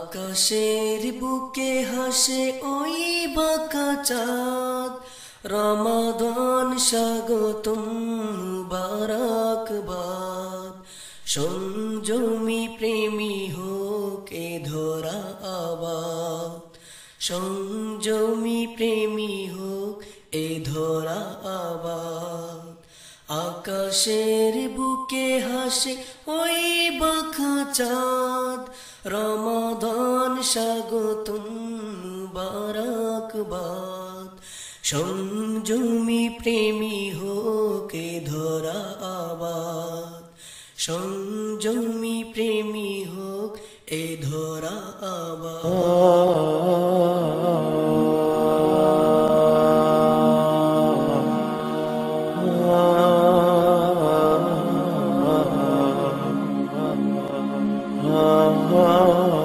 আকাশের বুকে হাসে ওই বাঁকা চাঁদ। রমাদান স্বাগতম মুবারকবাদ। সংযমী প্রেমী হোক ধরা আবাদ। সংযমী প্রেমী হোক এ ধরা আবাদ। আকাশের বুকে হাসে ওই বাঁকা চাঁদ। রমাদান স্বাগতম মুবারকবাদ। সংযমী প্রেমী হোকে সংযমী প্রেমী হোক এ ধরা আবা Oh, oh, oh.